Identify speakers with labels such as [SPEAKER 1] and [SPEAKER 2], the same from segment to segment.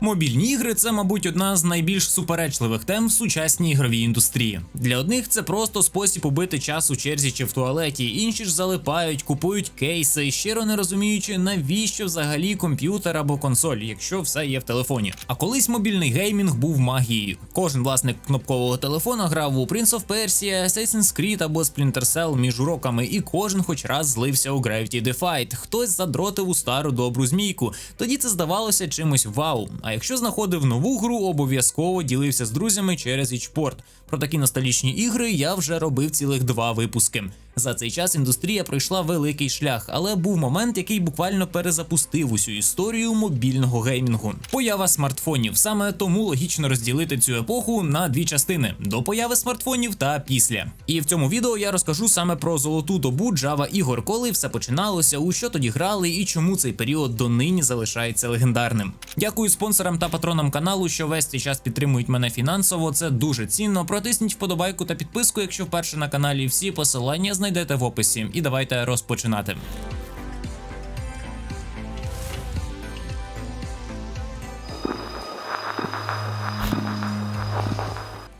[SPEAKER 1] Мобільні ігри це, мабуть, одна з найбільш суперечливих тем в сучасній ігровій індустрії. Для одних це просто спосіб убити час у черзі чи в туалеті, інші ж залипають, купують кейси, щиро не розуміючи, навіщо взагалі комп'ютер або консоль, якщо все є в телефоні. А колись мобільний геймінг був магією. Кожен власник кнопкового телефона грав у Prince of Persia, Assassin's Creed або Splinter Cell між уроками, і кожен хоч раз злився у Gravity Defied. Хтось задротив у стару добру змійку. Тоді це здавалося чимось вау. А якщо знаходив нову гру, обов'язково ділився з друзями через ічпорт. Про такі ностальгічні ігри я вже робив цілих два випуски. За цей час індустрія пройшла великий шлях, але був момент, який буквально перезапустив усю історію мобільного геймінгу. Поява смартфонів. Саме тому логічно розділити цю епоху на дві частини: до появи смартфонів та після. І в цьому відео я розкажу саме про золоту добу Java ігор, коли все починалося, у що тоді грали і чому цей період донині залишається легендарним. Дякую спонсорам та патронам каналу, що весь цей час підтримують мене фінансово. Це дуже цінно. Протисніть вподобайку та підписку, якщо вперше на каналі. Всі посилання знайдете в описі. І давайте розпочинати.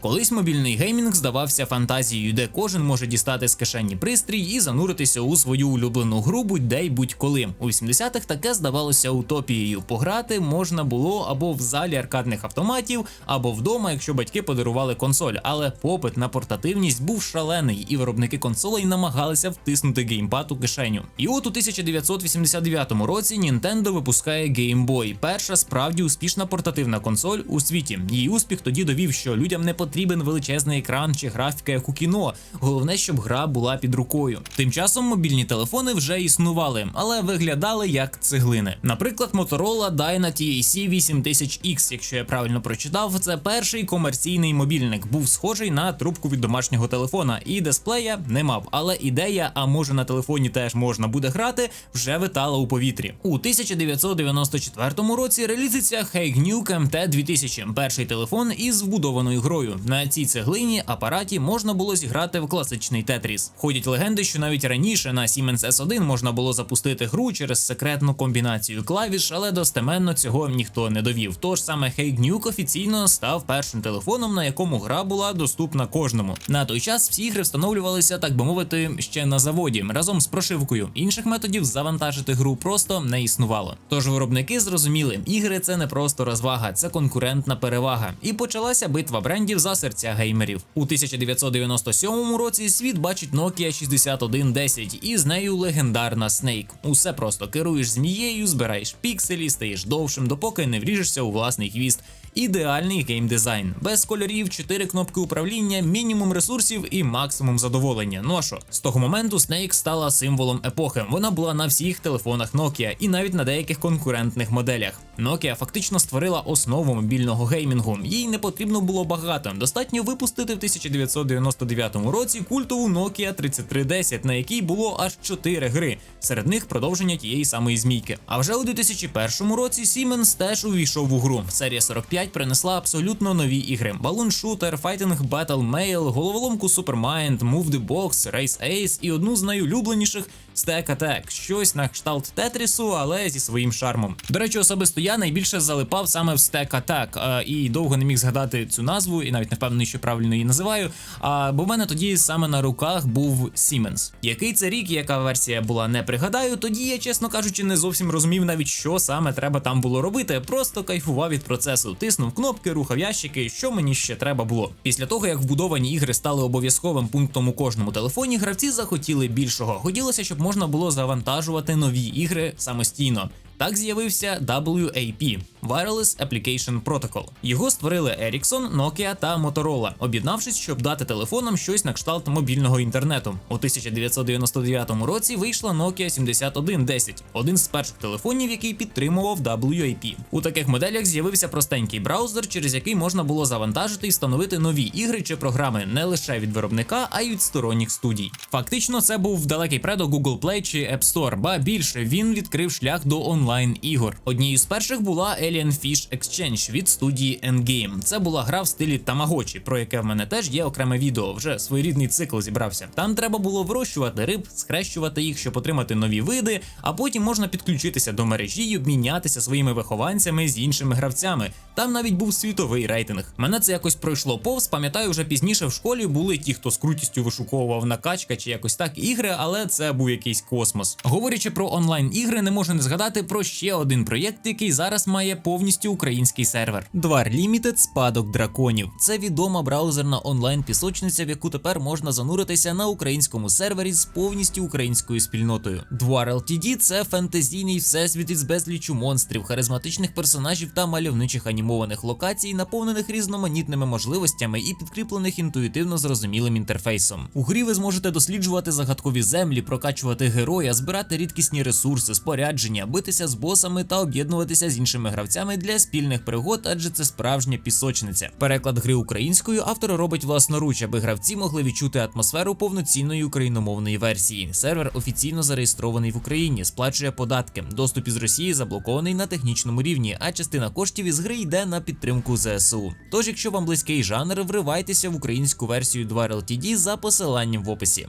[SPEAKER 1] Колись мобільний геймінг здавався фантазією, де кожен може дістати з кишені пристрій і зануритися у свою улюблену гру будь-де й будь-коли. У 80-х таке здавалося утопією. Пограти можна було або в залі аркадних автоматів, або вдома, якщо батьки подарували консоль. Але попит на портативність був шалений, і виробники консолей намагалися втиснути геймпад у кишеню. І от у 1989 році Nintendo випускає Game Boy, перша справді успішна портативна консоль у світі. Її успіх тоді довів, що людям не потрібен величезний екран чи графіка, як у кіно. Головне, щоб гра була під рукою. Тим часом мобільні телефони вже існували, але виглядали як цеглини. Наприклад, Motorola Dyna TAC 8000X, якщо я правильно прочитав, це перший комерційний мобільник. Був схожий на трубку від домашнього телефона, і дисплея не мав. Але ідея, а може на телефоні теж можна буде грати, вже витала у повітрі. У 1994 році релізиться Haygnew MT 2000, перший телефон із вбудованою грою. На цій цеглині апараті можна було зіграти в класичний Тетріс. Ходять легенди, що навіть раніше на Siemens S1 можна було запустити гру через секретну комбінацію клавіш, але достеменно цього ніхто не довів. Тож саме Haygnuke офіційно став першим телефоном, на якому гра була доступна кожному. На той час всі ігри встановлювалися, так би мовити, ще на заводі разом з прошивкою. Інших методів завантажити гру просто не існувало. Тож виробники зрозуміли, ігри це не просто розвага, це конкурентна перевага. І почалася битва брендів за серця геймерів. У 1997 році світ бачить Nokia 6110 і з нею легендарна Snake. Усе просто керуєш змією, збираєш пікселі, стаєш довшим, допоки не вріжешся у власний хвіст. Ідеальний геймдизайн, без кольорів, 4 кнопки управління, мінімум ресурсів і максимум задоволення. Ну а що? З того моменту Snake стала символом епохи. Вона була на всіх телефонах Nokia і навіть на деяких конкурентних моделях. Nokia фактично створила основу мобільного геймінгу. Їй не потрібно було багато. Достатньо випустити в 1999 році культову Nokia 3310, на якій було аж 4 гри. Серед них продовження тієї самої змійки. А вже у 2001 році Siemens теж увійшов у гру. Серія 45 принесла абсолютно нові ігри: Balloon Shooter, Fighting Battle Mail, головоломку Supermind, Move the Box, Race Ace і одну з найулюбленіших Stack Attack. Щось на кшталт Тетрісу, але зі своїм шармом. До речі, особисто я найбільше залипав саме в Attack е, і довго не міг згадати цю назву, і навіть не впевнений, що правильно її називаю. А бо в мене тоді саме на руках був Siemens. Який це рік, яка версія була, не пригадаю. Тоді я, чесно кажучи, не зовсім розумів навіть, що саме треба там було робити. Просто кайфував від процесу, тиснув кнопки, рухав ящики, що мені ще треба було. Після того, як вбудовані ігри стали обов'язковим пунктом у кожному телефоні, гравці захотіли більшого. Хотілося, щоб можна було завантажувати нові ігри самостійно. Так з'явився WAP Wireless Application Protocol. Його створили Ericsson, Nokia та Motorola, об'єднавшись, щоб дати телефонам щось на кшталт мобільного інтернету. У 1999 році вийшла Nokia 7110, один з перших телефонів, який підтримував WAP. У таких моделях з'явився простенький браузер, через який можна було завантажити і встановити нові ігри чи програми не лише від виробника, а й від сторонніх студій. Фактично, це був далекий предок Google Play чи App Store, ба більше він відкрив шлях до онлайн онлайн ігор. Однією з перших була Alien Fish Exchange від студії Endgame. Це була гра в стилі Тамагочі, про яке в мене теж є окреме відео. Вже своєрідний цикл зібрався. Там треба було вирощувати риб, схрещувати їх, щоб отримати нові види, а потім можна підключитися до мережі і обмінятися своїми вихованцями з іншими гравцями. Там навіть був світовий рейтинг. Мене це якось пройшло повз. Пам'ятаю, вже пізніше в школі були ті, хто з крутістю вишуковував накачка чи якось так ігри, але це був якийсь космос. Говорячи про онлайн ігри, не можу не згадати про ще один проєкт, який зараз має повністю український сервер. Двар Limited Спадок драконів. Це відома браузерна онлайн пісочниця, в яку тепер можна зануритися на українському сервері з повністю українською спільнотою. Двар LTD – це фентезійний всесвіт із безлічу монстрів, харизматичних персонажів та мальовничих анімованих локацій, наповнених різноманітними можливостями і підкріплених інтуїтивно зрозумілим інтерфейсом. У грі ви зможете досліджувати загадкові землі, прокачувати героя, збирати рідкісні ресурси, спорядження, битися з босами та об'єднуватися з іншими гравцями для спільних пригод, адже це справжня пісочниця. Переклад гри українською автор робить власноруч, аби гравці могли відчути атмосферу повноцінної україномовної версії. Сервер офіційно зареєстрований в Україні, сплачує податки. Доступ із Росії заблокований на технічному рівні, а частина коштів із гри йде на підтримку ЗСУ. Тож, якщо вам близький жанр, вривайтеся в українську версію 2 LTD за посиланням в описі.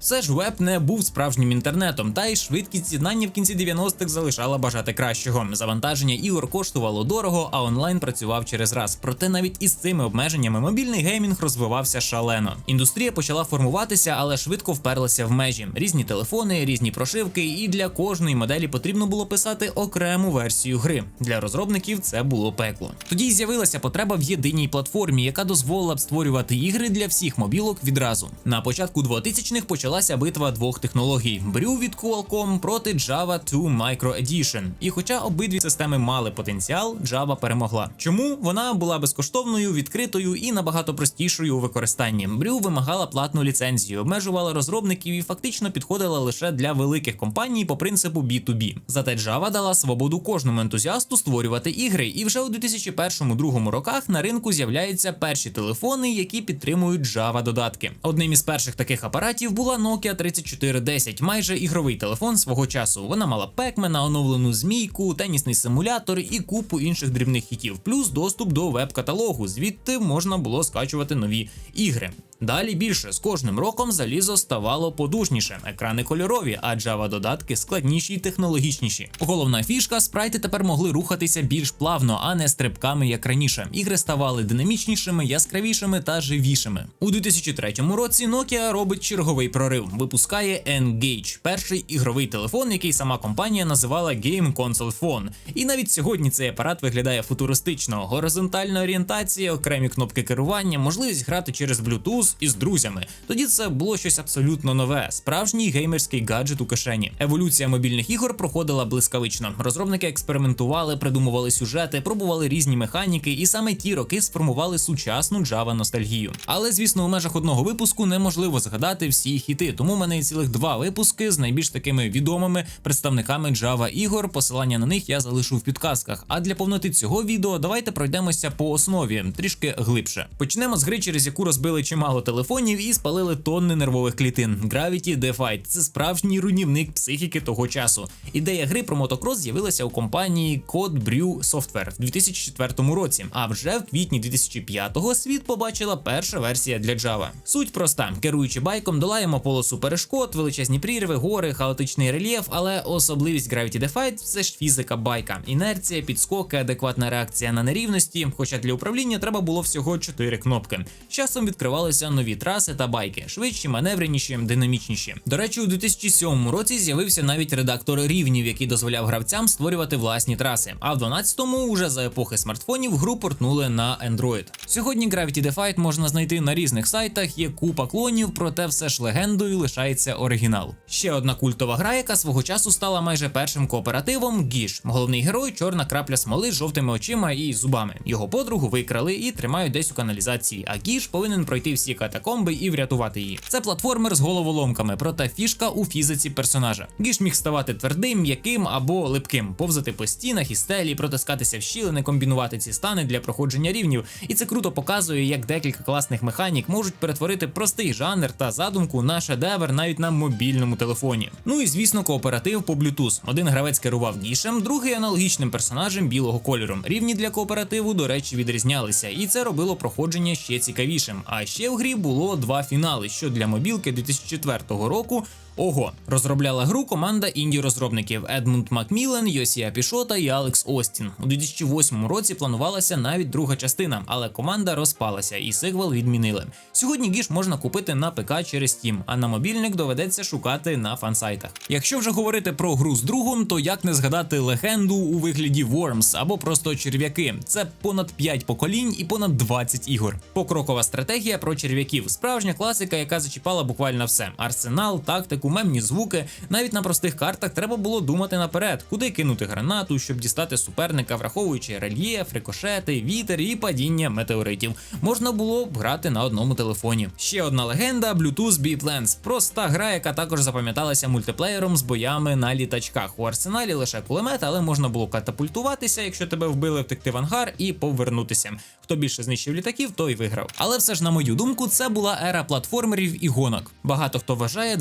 [SPEAKER 1] Все ж веб не був справжнім інтернетом, та й швидкість з'єднання в кінці 90-х залишала бажати кращого. Завантаження ігор коштувало дорого, а онлайн працював через раз. Проте навіть із цими обмеженнями мобільний геймінг розвивався шалено. Індустрія почала формуватися, але швидко вперлася в межі. Різні телефони, різні прошивки, і для кожної моделі потрібно було писати окрему версію гри. Для розробників це було пекло. Тоді з'явилася потреба в єдиній платформі, яка дозволила б створювати ігри для всіх мобілок відразу. На початку 2000-х почала почалася битва двох технологій: Brew від Qualcomm проти Java 2 Micro Edition. І хоча обидві системи мали потенціал, Java перемогла. Чому вона була безкоштовною, відкритою і набагато простішою у використанні? Brew вимагала платну ліцензію, обмежувала розробників і фактично підходила лише для великих компаній по принципу B2B. Зате Java дала свободу кожному ентузіасту створювати ігри, і вже у 2001-2002 роках на ринку з'являються перші телефони, які підтримують Java додатки. Одним із перших таких апаратів була Nokia 3410, майже ігровий телефон свого часу. Вона мала пекмена, оновлену змійку, тенісний симулятор і купу інших дрібних хітів, плюс доступ до веб-каталогу. Звідти можна було скачувати нові ігри. Далі більше з кожним роком залізо ставало подужніше, екрани кольорові, а Java додатки складніші й технологічніші. Головна фішка спрайти тепер могли рухатися більш плавно, а не стрибками, як раніше. Ігри ставали динамічнішими, яскравішими та живішими. У 2003 році Nokia робить черговий прорив. Випускає N-Gage, перший ігровий телефон, який сама компанія називала Game Console Phone. І навіть сьогодні цей апарат виглядає футуристично. Горизонтальна орієнтація, окремі кнопки керування, можливість грати через Bluetooth із друзями. Тоді це було щось абсолютно нове, справжній геймерський гаджет у кишені. Еволюція мобільних ігор проходила блискавично. Розробники експериментували, придумували сюжети, пробували різні механіки, і саме ті роки сформували сучасну Java ностальгію. Але звісно, у межах одного випуску неможливо згадати всі хіти, тому в мене цілих два випуски з найбільш такими відомими представниками Java ігор. Посилання на них я залишу в підказках. А для повноти цього відео давайте пройдемося по основі трішки глибше. Почнемо з гри, через яку розбили чимало телефонів і спалили тонни нервових клітин. Gravity Defight – це справжній руйнівник психіки того часу. Ідея гри про мотокрос з'явилася у компанії Code Brew Software в 2004 році. А вже в квітні 2005-го світ побачила перша версія для Java. Суть проста: керуючи байком, долаємо полосу перешкод, величезні прірви, гори, хаотичний рельєф, але особливість Gravity Defight – це ж фізика байка, інерція, підскоки, адекватна реакція на нерівності. Хоча для управління треба було всього 4 кнопки. Часом відкривалися нові траси та байки, швидші, маневреніші, динамічніші. До речі, у 2007 році з'явився навіть редактор рівнів, який дозволяв гравцям створювати власні траси. А в 12-му, уже за епохи смартфонів, гру портнули на Android. Сьогодні Gravity Defight можна знайти на різних сайтах, є купа клонів, проте все ж легендою лишається оригінал. Ще одна культова гра, яка свого часу стала майже першим кооперативом Гіш. Головний герой чорна крапля смоли з жовтими очима і зубами. Його подругу викрали і тримають десь у каналізації. А Гіш повинен пройти всі катакомби і врятувати її. Це платформер з головоломками, проте фішка у фізиці персонажа. Гіш міг ставати твердим, м'яким або липким, повзати по стінах і стелі, протискатися в щілини, комбінувати ці стани для проходження рівнів. І це круто показує, як декілька класних механік можуть перетворити простий жанр та задумку на шедевр навіть на мобільному телефоні. Ну і звісно, кооператив по Bluetooth. Один гравець керував гішем, другий аналогічним персонажем білого кольору. Рівні для кооперативу, до речі, відрізнялися, і це робило проходження ще цікавішим. А ще в грі було два фінали, що для мобілки 2004 року. Ого, розробляла гру команда інді-розробників Едмунд Макміллен, Йосія Пішота і Алекс Остін. У 2008 році планувалася навіть друга частина, але команда розпалася і сиквел відмінили. Сьогодні гіш можна купити на ПК через Steam, а на мобільник доведеться шукати на фансайтах. Якщо вже говорити про гру з другом, то як не згадати легенду у вигляді Worms або просто черв'яки. Це понад 5 поколінь і понад 20 ігор. Покрокова стратегія про черв'яків, справжня класика, яка зачіпала буквально все: арсенал, тактику, мемні звуки. Навіть на простих картах треба було думати наперед, куди кинути гранату, щоб дістати суперника, враховуючи рельєф, рикошети, вітер і падіння метеоритів. Можна було б грати на одному телефоні. Ще одна легенда Bluetooth B-Plans. Проста гра, яка також запам'яталася мультиплеєром з боями на літачках. У арсеналі лише кулемет, але можна було катапультуватися, якщо тебе вбили, втекти в ангар і повернутися. Хто більше знищив літаків, той виграв. Але все ж, на мою думку, це була ера платформерів і гонок. Багато хто вважає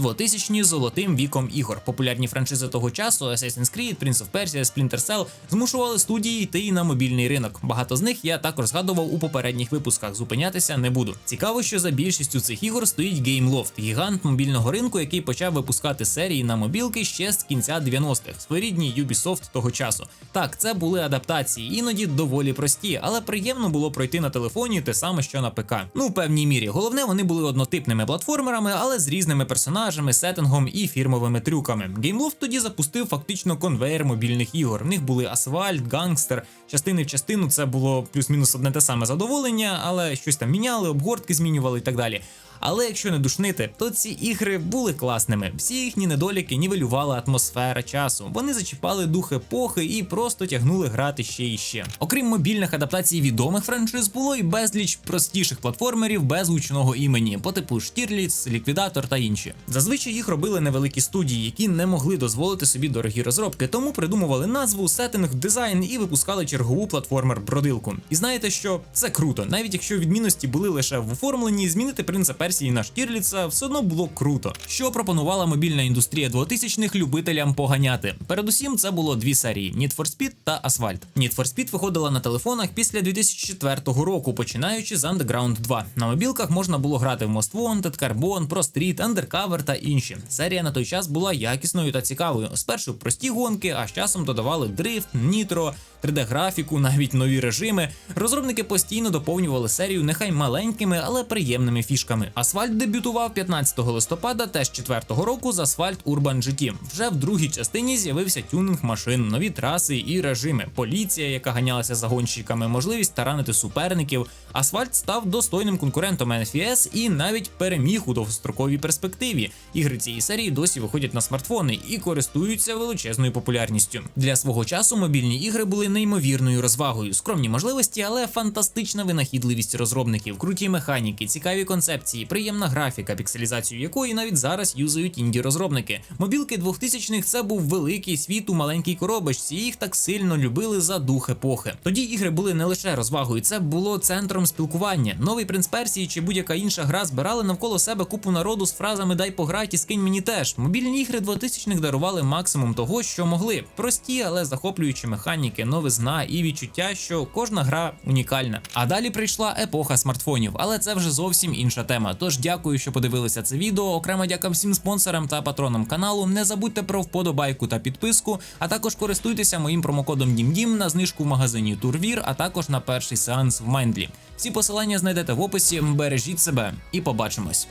[SPEAKER 1] 2000-ні золотим віком ігор. Популярні франшизи того часу Assassin's Creed, Prince of Persia, Splinter Cell змушували студії йти і на мобільний ринок. Багато з них я також згадував у попередніх випусках. Зупинятися не буду. Цікаво, що за більшістю цих ігор стоїть Gameloft, гігант мобільного ринку, який почав випускати серії на мобілки ще з кінця 90-х, своєрідній Ubisoft того часу. Так, це були адаптації, іноді доволі прості, але приємно було пройти на телефоні те саме, що на ПК. Ну, в певній мірі. Головне, вони були однотипними платформерами, але з різними персонажами, сеттингом і фірмовими трюками. Gameloft тоді запустив фактично конвейер мобільних ігор. В них були асфальт, гангстер. Частини в частину це було плюс-мінус одне те саме задоволення, але щось там міняли, обгортки змінювали і так далі. Але якщо не душнити, то ці ігри були класними. Всі їхні недоліки нівелювала атмосфера часу. Вони зачіпали дух епохи і просто тягнули грати ще і ще. Окрім мобільних адаптацій відомих франшиз, було і безліч простіших платформерів без гучного імені, по типу Штірліц, Ліквідатор та інші. Зазвичай їх робили невеликі студії, які не могли дозволити собі дорогі розробки, тому придумували назву, сеттинг, дизайн і випускали чергову платформер-бродилку. І знаєте, що це круто, навіть якщо відмінності були лише в оформленні, змінити принцип версії на Штірліца все одно було круто. Що пропонувала мобільна індустрія 2000-х любителям поганяти? Передусім, це було дві серії: Need for Speed та Asphalt. Need for Speed виходила на телефонах після 2004 року, починаючи з Underground 2. На мобілках можна було грати в Most Wanted, Carbon, Pro Street, Undercover та інші. Серія на той час була якісною та цікавою. Спершу прості гонки, а з часом додавали дрифт, нітро. 3D-графіку, навіть нові режими. Розробники постійно доповнювали серію нехай маленькими, але приємними фішками. Асфальт дебютував 15 листопада теж 4-го року з Асфальт Urban GT. Вже в другій частині з'явився тюнинг машин, нові траси і режими. Поліція, яка ганялася за гонщиками, можливість таранити суперників. Асфальт став достойним конкурентом NFS і навіть переміг у довгостроковій перспективі. Ігри цієї серії досі виходять на смартфони і користуються величезною популярністю. Для свого часу мобільні ігри були неймовірною розвагою, скромні можливості, але фантастична винахідливість розробників, круті механіки, цікаві концепції, приємна графіка, пікселізацію якої навіть зараз юзають інді розробники. Мобілки 2000-х це був великий світ у маленькій коробочці. Їх так сильно любили за дух епохи. Тоді ігри були не лише розвагою, це було центром спілкування. Новий принц Персії чи будь-яка інша гра збирали навколо себе купу народу з фразами Дай пограть і скинь мені теж. Мобільні ігри 2000-х дарували максимум того, що могли. Прості, але захоплюючі механіки, новизна і відчуття, що кожна гра унікальна. А далі прийшла епоха смартфонів, але це вже зовсім інша тема. Тож дякую, що подивилися це відео. Окремо дякую всім спонсорам та патронам каналу. Не забудьте про вподобайку та підписку, а також користуйтеся моїм промокодом DIMDIM на знижку в магазині Турвір, а також на перший сеанс в Майндлі. Всі посилання знайдете в описі. Бережіть себе і побачимось.